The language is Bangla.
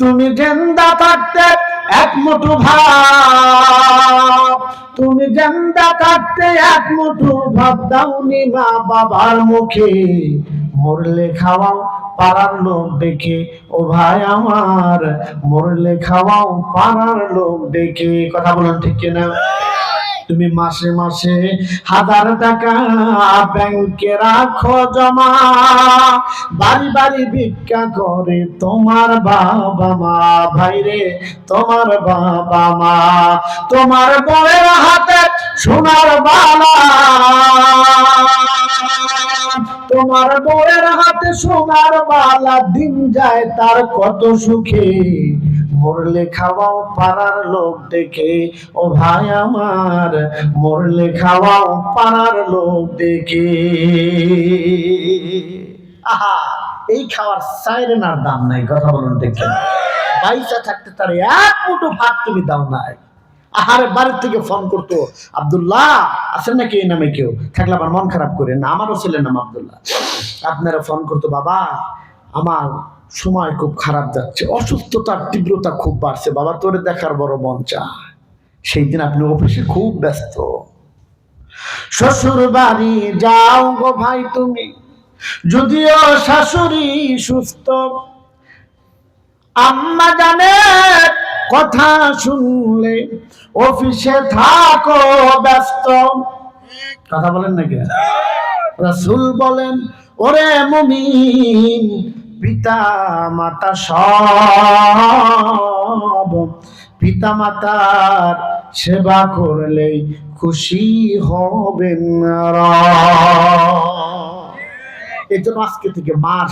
তুমি জেন্দা থাকতে এক মুঠো ভাব তুমি জেন্দা থাকতে এক মুঠো ভাব দাওনি মা বাবার মুখে। মরলে খাওয়াও পাড়ার লোক দেখে, ও ভাই আমার। মরলে খাওয়াও পাড়ার লোক দেখে। কথা বলুন ঠিক কিনা? তুমি মাসে মাসে হাজার টাকা ব্যাংকে রাখো জমা। বাড়ি বাড়ি ভিক্ষা করে তোমার বাবা মা। ভাইরে তোমার বাবা মা, তোমার বউয়ের হাতে সোনার বালা। তোমার বউয়ের হাতে সোনার বালা, দিন যায় তার কত সুখে। মরলে খাওয়াও পাড়ার লোক দেখে। ও ভাই আমার, মরলে খাওয়াও পাড়ার লোক দেখে। আহা, এই খাওয়ার সাইরেনার দাম নাই, কথা বলুন দেখে পয়সা থাকতে তার এক মুঠো ভাত তুমি দাও নাই। আহারে, বাড়ির থেকে ফোন করতো, আব্দুল্লাহ আছেন নাকি এই নামে কেউ? থাকলে আমার মন খারাপ করে না, আমারও ছেলের নাম আবদুল্লাহ। আপনারা ফোন করতো, বাবা, আমার সময় খুব খারাপ যাচ্ছে, অসুস্থতার তীব্রতা খুব বাড়ছে। বাবা, তোরে দেখার বড় মন চায়। সেই দিন আপনি অফিসে খুব ব্যস্ত। শ্বশুর বাড়ি যাও গো ভাই তুমি, যদিও শাশুড়ি সুস্থ। আম্মা জানে কথা শুনলে অফিসে থাকো ব্যস্ত। কথা বলেন নাকি? রাসূল বলেন, ওরে মুমিন পিতা মাতা সব পিতা মাতার সেবা করলেই খুশি হবেন এই জন্য আজকে থেকে মার